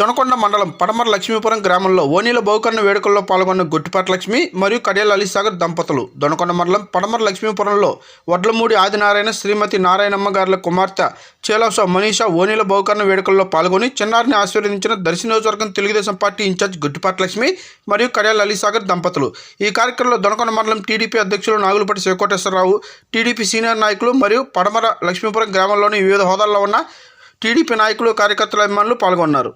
దొనకొండ మండలం పడమర లక్ష్మీపురం గ్రామంలో ఓనీల బహుకరణ వేడుకల్లో పాల్గొన్న గుట్టిపాటి లక్ష్మి మరియు కడియాల అలీసాగర్ దంపతులు. దొనకొండ మండలం పడమర లక్ష్మీపురంలో వడ్లమూడి ఆదినారాయణ శ్రీమతి నారాయణమ్మ గారుల కుమార్తె చేలాస మనీషా ఓనీల బహుకరణ వేడుకల్లో పాల్గొని చిన్నారిని ఆశీర్వదించిన దర్శనోజవర్గం Telugu Desam party in charge Guttipati Lakshmi మరియు కడియాల అలీసాగర్ దంపతులు. ఈ కార్యక్రమంలో దొనకొండ మండలం టీడీపీ అధ్యక్షులు నాగులపటి శివకోటేశ్వరరావు టీడీపీ సీనియర్ నాయకులు మరియు పడమర లక్ష్మీపురం గ్రామంలోని వివిధ హోదాల్లో ఉన్న టీడీపీ నాయకులు కార్యకర్తల అభిమానులు పాల్గొన్నారు.